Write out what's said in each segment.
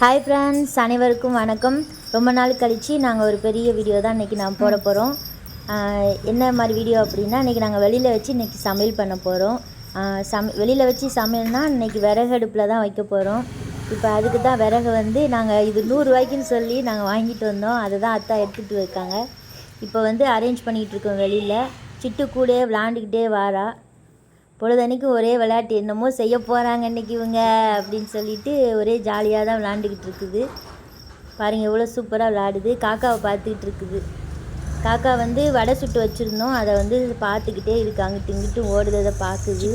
Hi friends அனைவருக்கும் வணக்கம். ரொம்ப நாள் கழித்து நாங்கள் ஒரு பெரிய வீடியோ தான் இன்றைக்கி நான் போட போகிறோம் என்ன மாதிரி வீடியோ அப்படின்னா இன்றைக்கி நாங்கள் வெளியில் வச்சு இன்றைக்கி சமையல் பண்ண போகிறோம் சம வெளியில் வச்சு சமையல்னா இன்றைக்கி விறகு அடுப்பில் தான் வைக்க போகிறோம் இப்போ அதுக்கு தான் விறகு வந்து நாங்கள் இது நூறுரூவாய்க்குன்னு சொல்லி நாங்கள் வாங்கிட்டு வந்தோம். அதை தான் அத்தா எடுத்துகிட்டு இருக்காங்க இப்போ வந்து அரேஞ்ச் பண்ணிகிட்டு இருக்கோம் வெளியில். சிட்டு கூடயே விளாண்டுக்கிட்டே வாரா. பொழுதன்னைக்கு ஒரே விளையாட்டு என்னமோ செய்ய போகிறாங்க இன்னைக்கு இவங்க அப்படின்னு சொல்லிட்டு ஒரே ஜாலியாக தான் விளாண்டுக்கிட்டு இருக்குது. பாருங்கள் எவ்வளோ சூப்பராக விளாடுது காக்காவை பார்த்துக்கிட்டு இருக்குது. காக்கா வந்து வடை சுட்டு வச்சுருந்தோம். அதை வந்து பார்த்துக்கிட்டே இருக்கு அங்கிட்டு இங்கிட்டு ஓடுறதை பார்க்குது.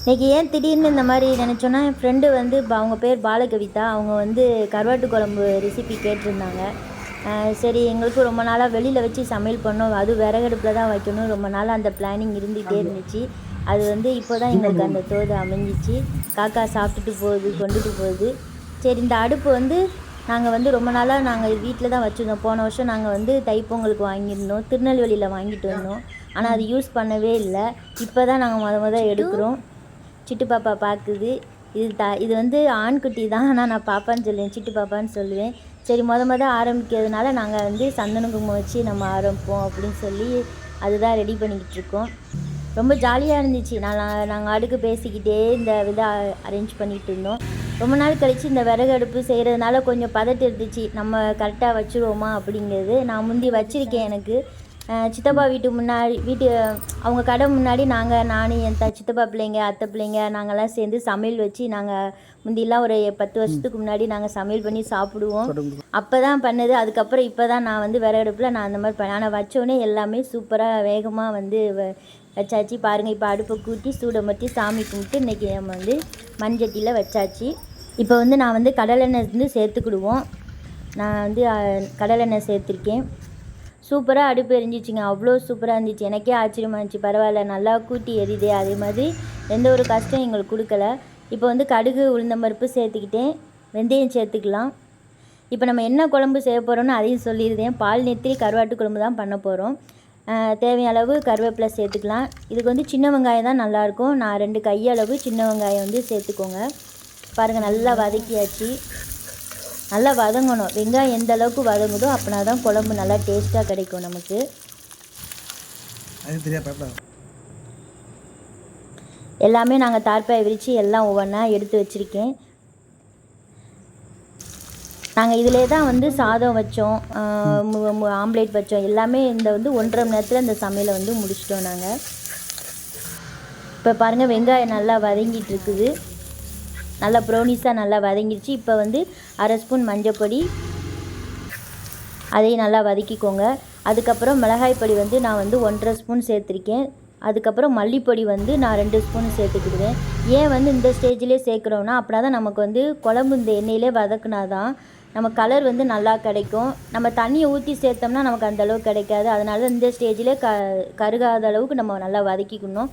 இன்னைக்கு ஏன் திடீர்னு இந்த மாதிரி நினச்சோன்னா என் ஃப்ரெண்டு வந்து அவங்க பேர் பாலகவிதா. அவங்க வந்து கருவாட்டு குழம்பு ரெசிபி கேட்டிருந்தாங்க. சரி எங்களுக்கு ரொம்ப நாளாக வெளியில் வச்சு சமையல் பண்ணோம். அது விறகடுப்பில் தான் வைக்கணும். ரொம்ப நாளாக அந்த பிளானிங் இருந்துகிட்டே இருந்துச்சு. அது வந்து இப்போ தான் எங்களுக்கு அந்த தோது அமைஞ்சிச்சு. காக்கா சாப்பிட்டுட்டு போகுது கொண்டுட்டு போகுது. சரி இந்த அடுப்பு வந்து நாங்கள் வந்து ரொம்ப நாளாக நாங்கள் வீட்டில் தான் வச்சுருந்தோம். போன வருஷம் நாங்கள் வந்து தைப்பொங்கலுக்கு வாங்கியிருந்தோம். திருநெல்வேலியில் வாங்கிட்டு வந்தோம். ஆனால் அது யூஸ் பண்ணவே இல்லை. இப்போ தான் நாங்கள் முத முத எடுக்கிறோம். சிட்டு பாப்பா பார்க்குது இது த இது வந்து ஆண்குட்டி தான். ஆனால் நான் பாப்பான்னு சொல்லுவேன். சிட்டு பாப்பான்னு சொல்லுவேன். சரி முத முத ஆரம்பிக்கிறதுனால நாங்கள் வந்து சந்தன குங்குமம் வச்சு நம்ம ஆரம்பிப்போம் அப்படின்னு சொல்லி அதுதான் ரெடி பண்ணிக்கிட்டு இருக்கோம். ரொம்ப ஜாலியாக இருந்துச்சு. நான் நாங்கள் அடுக்கு பேசிக்கிட்டே இந்த இதை அரேஞ்ச் பண்ணிகிட்டு இருந்தோம். ரொம்ப நாள் கழித்து இந்த விறகு அடுப்பு செய்கிறதுனால கொஞ்சம் பதட்டம் இருந்துச்சு நம்ம கரெக்டாக வச்சுருவோமா அப்படிங்கிறது. நான் முந்தி வச்சுருக்கேன் எனக்கு. சித்தப்பா வீட்டு முன்னாடி வீட்டு அவங்க கடை முன்னாடி நாங்கள் நான் என் த சித்தப்பா பிள்ளைங்க அத்தை பிள்ளைங்க நாங்கள்லாம் சேர்ந்து சமையல் வச்சு நாங்கள் முந்திலாம் ஒரு பத்து வருஷத்துக்கு முன்னாடி நாங்கள் சமையல் பண்ணி சாப்பிடுவோம். அப்போ தான் பண்ணது. அதுக்கப்புறம் இப்போ தான் நான் வந்து விறகு அடுப்பில் நான் அந்த மாதிரி பண்ணேன் ஆனால் வச்சோடனே எல்லாமே சூப்பராக வேகமாக வந்து வ- வச்சாச்சு. பாருங்கள் இப்போ அடுப்பை கூட்டி சூட மட்டி சாமி கும்பிட்டு இன்றைக்கி நம்ம வந்து மண்சட்டியில் வச்சாச்சு. இப்போ வந்து நான் வந்து கடலெண்ணெய் வந்து சேர்த்துக்கிடுவோம். நான் வந்து கடலெண்ணெய் சேர்த்துருக்கேன். சூப்பராக அடுப்பு எரிஞ்சிச்சுங்க. அவ்வளோ சூப்பராக இருந்துச்சு. எனக்கே ஆச்சரியமாக இருந்துச்சு. பரவாயில்ல நல்லா கூட்டி எரியுது அதே மாதிரி எந்த ஒரு கஷ்டம் எங்களுக்கு கொடுக்கல. இப்போ வந்து கடுகு உளுந்தம்பருப்பு சேர்த்துக்கிட்டேன். வெந்தயம் சேர்த்துக்கலாம். இப்போ நம்ம என்ன குழம்பு செய்ய போகிறோம்னு அதையும் சொல்லியிருந்தேன். பால் நெத்திரி கருவாட்டு குழம்பு தான் பண்ண போகிறோம் தேவையான அளவு கருவேப்பிலை சேர்த்துக்கலாம். இதுக்கு வந்து சின்ன வெங்காயம் தான் நல்லாயிருக்கும். நான் ரெண்டு கையளவு சின்ன வெங்காயம் வந்து சேர்த்துக்கோங்க. பாருங்கள் நல்லா வதக்கியாச்சு. நல்லா வதங்கணும். வெங்காயம் எந்த அளவுக்கு வதங்குதோ அப்படின்னா தான் குழம்பு நல்லா டேஸ்ட்டாக கிடைக்கும் நமக்கு. எல்லாமே நாங்கள் தார்ப்பாய் விரித்து எல்லாம் ஒவ்வொன்றா எடுத்து வச்சுருக்கேன். நாங்கள் இதிலே தான் வந்து சாதம் வச்சோம் ஆம்லேட் வச்சோம். எல்லாமே இந்த வந்து ஒன்றரை மணி நேரத்தில் இந்த சமையலை வந்து முடிச்சிட்டோம் நாங்கள் இப்போ பாருங்கள் வெங்காயம் நல்லா வதங்கிட்டு இருக்குது. நல்லா ப்ரௌனிஸாக நல்லா வதங்கிடுச்சு இப்போ வந்து அரை ஸ்பூன் மஞ்சப்பொடி அதையும் நல்லா வதக்கிக்கோங்க. அதுக்கப்புறம் மிளகாய் பொடி வந்து நான் வந்து ஒன்றரை ஸ்பூன் சேர்த்துருக்கேன். அதுக்கப்புறம் மல்லிப்பொடி வந்து நான் ரெண்டு ஸ்பூன் சேர்த்துக்கிடுவேன். ஏன் வந்து இந்த ஸ்டேஜ்லேயே சேர்க்குறோன்னா அப்படின்னா தான் நமக்கு வந்து குழம்பு இந்த எண்ணெயிலே வதக்குனா தான் நம்ம கலர் வந்து நல்லா கிடைக்கும். நம்ம தண்ணியை ஊற்றி சேர்த்தோம்னா நமக்கு அந்தளவுக்கு கிடைக்காது. அதனால இந்த ஸ்டேஜில் க கருகாத அளவுக்கு நம்ம நல்லா வதக்கிக்கணும்.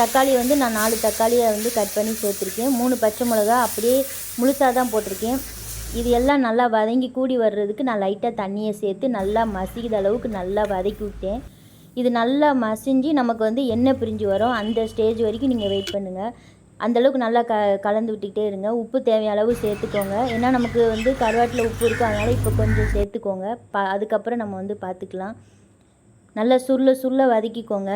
தக்காளி வந்து நான் நாலு தக்காளியை வந்து கட் பண்ணி சேர்த்துருக்கேன். மூணு பச்சை மிளகா அப்படியே முழுசாக தான் போட்டிருக்கேன். இது எல்லாம் நல்லா வதங்கி கூடி வர்றதுக்கு நான் லைட்டாக தண்ணியை சேர்த்து நல்லா மசிக்கிற அளவுக்கு நல்லா வதக்கி விட்டேன். இது நல்லா மசிஞ்சு நமக்கு வந்து எண்ணெய் பிரிஞ்சு வரும். அந்த ஸ்டேஜ் வரைக்கும் நீங்கள் வெயிட் பண்ணுங்கள் அந்தளவுக்கு நல்லா க கலந்து விட்டுக்கிட்டே இருங்க. உப்பு தேவையளவு சேர்த்துக்கோங்க. ஏன்னா நமக்கு வந்து கருவாட்டில் உப்பு இருக்கும் அதனால் இப்போ கொஞ்சம் சேர்த்துக்கோங்க. ப அதுக்கப்புறம் நம்ம வந்து பார்த்துக்கலாம் நல்லா சுருள சுருள வதக்கிக்கோங்க.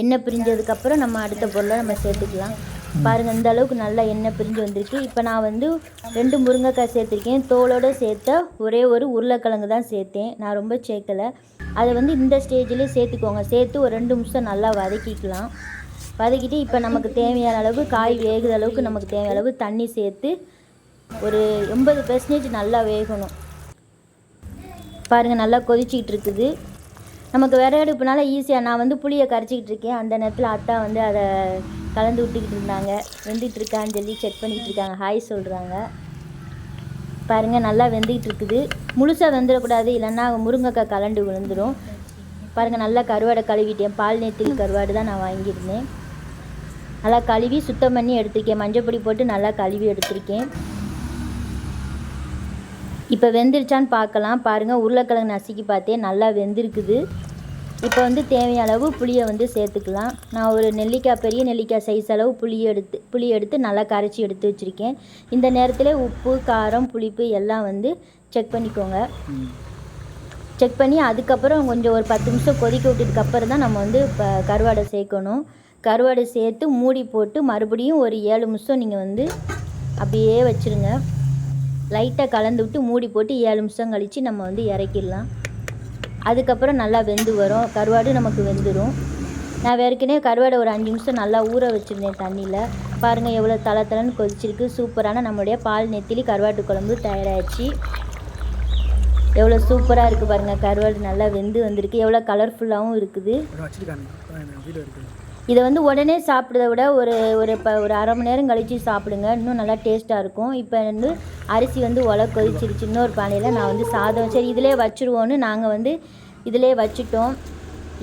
எண்ணெய் பிரிஞ்சதுக்கப்புறம் நம்ம அடுத்த பொருளை நம்ம சேர்த்துக்கலாம். பாருங்கள் இந்த அளவுக்கு நல்லா எண்ணெய் பிரிஞ்சு வந்திருக்கு. இப்போ நான் வந்து ரெண்டு முருங்கைக்காய் சேர்த்துருக்கேன். தோலோடு சேர்த்த ஒரே ஒரு உருளைக்கிழங்கு தான் சேர்த்தேன். நான் ரொம்ப சேர்க்கலை. அதை வந்து இந்த ஸ்டேஜ்லேயே சேர்த்துக்கோங்க. சேர்த்து ஒரு ரெண்டு நிமிஷம் நல்லா வதக்கிக்கலாம். வதக்கிட்டு இப்போ நமக்கு தேவையான அளவு காய் வேகுற அளவுக்கு நமக்கு தேவையான அளவு தண்ணி சேர்த்து ஒரு எண்பது பெர்சன்டேஜ் நல்லா வேகணும். பாருங்கள் நல்லா கொதிச்சிக்கிட்டு இருக்குது. நமக்கு விறகு அடுப்புனால ஈஸியாக நான் வந்து புளியை கரைச்சிக்கிட்டு இருக்கேன். அந்த நேரத்தில் அத்தா வந்து அதை கலந்து விட்டுக்கிட்டு இருந்தாங்க. வெந்துட்டு இருக்கான்னு சொல்லி செக் பண்ணிக்கிட்டு இருக்காங்க. ஹாய் சொல்கிறாங்க பாருங்கள் நல்லா வெந்துக்கிட்டு இருக்குது. முழுசாக வெந்துடக்கூடாது. இல்லைன்னா முருங்கைக்காய் கலண்டு விழுந்துடும் பாருங்கள் நல்லா கருவாடை கழுவிட்டேன். பால் நேத்திரி கருவாடு தான் நான் வாங்கியிருந்தேன். நல்லா கழுவி சுத்தம் பண்ணி எடுத்திருக்கேன். மஞ்சப்பொடி போட்டு நல்லா கழுவி எடுத்திருக்கேன். இப்போ வெந்துருச்சான்னு பார்க்கலாம். பாருங்கள் உருளைக்கிழங்கு நசுக்கி பார்த்தேன். நல்லா வெந்திருக்குது. இப்போ வந்து தேவையான அளவு புளியை வந்து சேர்த்துக்கலாம். நான் ஒரு நெல்லிக்காய் பெரிய நெல்லிக்காய் சைஸ் அளவு புளி எடுத்து புளி எடுத்து நல்லா கரைச்சி எடுத்து வச்சுருக்கேன். இந்த நேரத்தில் உப்பு காரம் புளிப்பு எல்லாம் வந்து செக் பண்ணிக்கோங்க. செக் பண்ணி அதுக்கப்புறம் கொஞ்சம் ஒரு பத்து நிமிஷம் கொதிக்க விட்டதுக்கப்புறம் தான் நம்ம வந்து இப்போ கருவாடை சேர்க்கணும். கருவாடு சேர்த்து மூடி போட்டு மறுபடியும் ஒரு ஏழு நிமிஷம் நீங்கள் வந்து அப்படியே வச்சுருங்க. லைட்டாக கலந்து விட்டு மூடி போட்டு ஏழு நிமிஷம் கழித்து நம்ம வந்து இறக்கிடலாம். அதுக்கப்புறம் நல்லா வெந்து வரும். கருவாடு நமக்கு வெந்துடும் நான் ஏற்கனவே கருவாடை ஒரு அஞ்சு நிமிஷம் நல்லா ஊற வச்சுருந்தேன் தண்ணியில். பாருங்கள் எவ்வளோ தலை தலைன்னு கொதிச்சிருக்கு. சூப்பரான நம்மளுடைய பால் நெத்திலி கருவாட்டு குழம்பு தயாராகிடுச்சு எவ்வளோ சூப்பராக இருக்குது பாருங்கள் கருவாடு நல்லா வெந்து வந்திருக்கு. எவ்வளோ கலர்ஃபுல்லாகவும் இருக்குது. இதை வந்து உடனே சாப்பிட்றத விட ஒரு ஒரு இப்போ ஒரு அரை மணி நேரம் கழித்து சாப்பிடுங்க. இன்னும் நல்லா டேஸ்ட்டாக இருக்கும். இப்போ வந்து அரிசி வந்து உல கொதிச்சிருச்சு. இன்னொரு பானையில் நான் வந்து சாதம் சரி இதிலே வச்சுருவோன்னு நாங்கள் வந்து இதிலே வச்சுட்டோம்.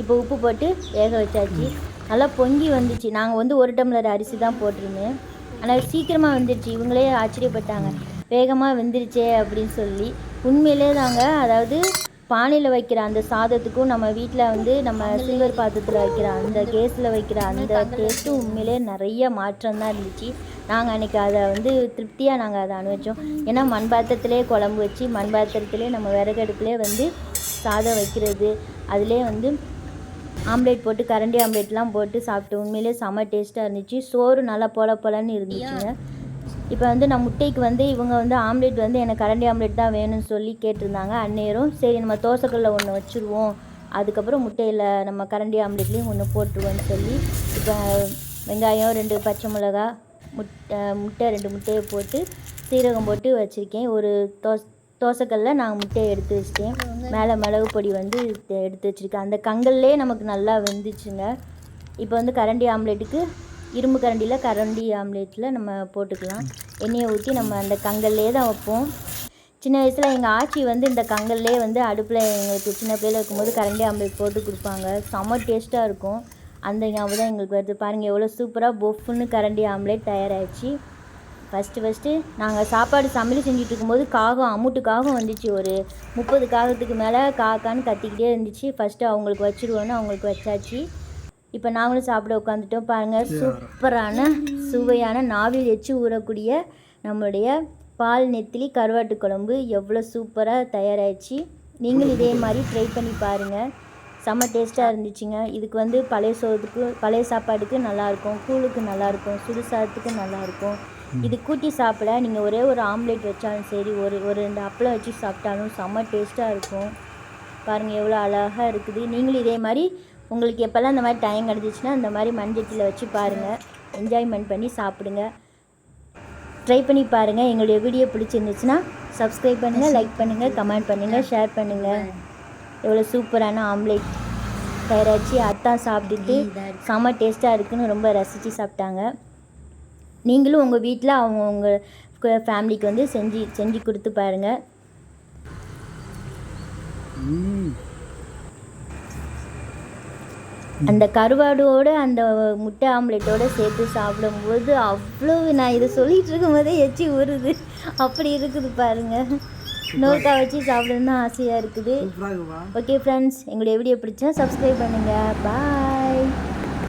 இப்போ உப்பு போட்டு வேக வச்சாச்சு. நல்லா பொங்கி வந்துச்சு. நாங்கள் வந்து ஒரு டம்ளர் அரிசி தான் போட்டிருந்தேன். ஆனால் சீக்கிரமாக வந்துருச்சு. இவங்களே ஆச்சரியப்பட்டாங்க. வேகமாக வெந்துருச்சே அப்படின்னு சொல்லி. உண்மையிலே தாங்க அதாவது பானையில் வைக்கிற அந்த சாதத்துக்கும் நம்ம வீட்டில் வந்து நம்ம சில்வர் பாத்திரத்தில் வைக்கிற அந்த கேஸில் வைக்கிற அந்த டேஸ்ட்டும் உண்மையிலே நிறைய மாற்றம் தான் இருந்துச்சு. நாங்கள் அன்றைக்கி அதை வந்து திருப்தியாக நாங்கள் அதை அனுபவிச்சோம். ஏன்னா மண் பாத்திரத்திலே குழம்பு வச்சு மண் பாத்திரத்திலே நம்ம விறகு வந்து சாதம் வைக்கிறது. அதிலே வந்து ஆம்லேட் போட்டு கரண்டி ஆம்லேட்லாம் போட்டு சாப்பிட்டு உண்மையிலே செம டேஸ்ட்டாக இருந்துச்சு. சோறு நல்லா போல போலன்னு இருந்துச்சுங்க. இப்போ வந்து நான் முட்டைக்கு வந்து இவங்க வந்து ஆம்லேட் வந்து எனக்கு கரண்டி ஆம்லேட் தான் வேணும்னு சொல்லி கேட்டிருந்தாங்க அந்நேரம் சரி நம்ம தோசைக்கல்ல ஒன்று வச்சுருவோம். அதுக்கப்புறம் முட்டையில் நம்ம கரண்டி ஆம்லேட்லேயும் ஒன்று போட்டுருவோம்னு சொல்லி இப்போ வெங்காயம் ரெண்டு பச்சை மிளகா முட்டை முட்டை ரெண்டு முட்டையை போட்டு சீரகம் போட்டு வச்சுருக்கேன். ஒரு தோசை தோசைக்கல்ல நான் முட்டையை எடுத்து வச்சிட்டேன். மேலே மிளகு பொடி வந்து எடுத்து- எடுத்து வச்சுருக்கேன். அந்த கங்கல்லே நமக்கு நல்லா வெந்துச்சுங்க. இப்போ வந்து கரண்டி ஆம்லேட்டுக்கு இரும்பு கரண்டியில் கரண்டி ஆம்லேட்டில் நம்ம போட்டுக்கலாம். எண்ணெயை ஊற்றி நம்ம அந்த கங்கல்லே தான் வைப்போம். சின்ன வயசில் எங்கள் ஆச்சி வந்து இந்த கங்கல்லே வந்து அடுப்பில் எங்களுக்கு சின்ன பிள்ளையில இருக்கும்போது கரண்டி ஆம்லேட் போட்டு கொடுப்பாங்க. செம்ம டேஸ்ட்டாக இருக்கும். அந்த ஞாபகம் தான் எங்களுக்கு வருது. பாருங்கள் எவ்வளோ சூப்பராக பொஃப்னு கரண்டி ஆம்லேட் தயாராகிடுச்சு ஃபஸ்ட்டு ஃபஸ்ட்டு நாங்கள் சாப்பாடு சமையல் செஞ்சுட்டு இருக்கும்போது காகம் அமுட்டு காகம் வந்துச்சு. ஒரு முப்பது காகத்துக்கு மேலே காக்கான்னு கத்திக்கிட்டே இருந்துச்சு. ஃபஸ்ட்டு அவங்களுக்கு வச்சுருவோன்னு அவங்களுக்கு வச்சாச்சு. இப்போ நாங்களும் சாப்பிட உட்காந்துட்டோம் பாருங்கள் சூப்பரான சுவையான நாவில் எச்சு ஊறக்கூடிய நம்மளுடைய பால் நெத்திலி கருவாட்டு குழம்பு எவ்வளோ சூப்பராக தயாராகிடுச்சு நீங்களும் இதே மாதிரி ட்ரை பண்ணி பாருங்கள் செம்ம டேஸ்ட்டாக இருந்துச்சுங்க. இதுக்கு வந்து பழைய சோறுக்கு பழைய சாப்பாடுக்கு நல்லாயிருக்கும். கூழுக்கு நல்லாயிருக்கும். சுடு சாதத்துக்கு நல்லாயிருக்கும். இது கூட்டி சாப்பிட நீங்கள் ஒரே ஒரு ஆம்லேட் வச்சாலும் சரி ஒரு ஒரு ரெண்டு அப்பளம் வச்சு சாப்பிட்டாலும் செம்ம டேஸ்ட்டாக இருக்கும். பாருங்கள் எவ்வளோ அழகாக இருக்குது. நீங்களும் இதே மாதிரி உங்களுக்கு எப்போல்லாம் இந்த மாதிரி டைம் கிடச்சிச்சின்னா இந்த மாதிரி மண்சட்டியில் வச்சு பாருங்கள் என்ஜாய்மெண்ட் பண்ணி சாப்பிடுங்க. ட்ரை பண்ணி பாருங்கள் எங்களுடைய வீடியோ பிடிச்சிருந்துச்சுன்னா சப்ஸ்கிரைப் பண்ணுங்கள் லைக் பண்ணுங்கள் கமெண்ட் பண்ணுங்கள் ஷேர் பண்ணுங்கள் எவ்வளோ சூப்பரான ஆம்லேட் தயாராச்சு அத்தான் சாப்பிட்டுட்டு செம்ம டேஸ்ட்டாக இருக்குன்னு ரொம்ப ரசித்து சாப்பிட்டாங்க. நீங்களும் உங்கள் வீட்டில் அவங்க உங்கள் ஃபேமிலிக்கு வந்து செஞ்சு செஞ்சு கொடுத்து பாருங்கள் ம் அந்த கருவாடோட அந்த முட்டை ஆம்லெட்டோட சேர்த்து சாப்பிடும்போது அவ்வளோ நான் இதை சொல்லிட்டு இருக்கும்போதே எச்சி ஊறுது. அப்படி இருக்குது பாருங்க. நோக்கா வச்சு சாப்பிடணும்னு ஆசையாக இருக்குது. ஓகே ஃப்ரெண்ட்ஸ் எங்களுடைய வீடியோ பிடிச்சா சப்ஸ்கிரைப் பண்ணுங்கள் பாய்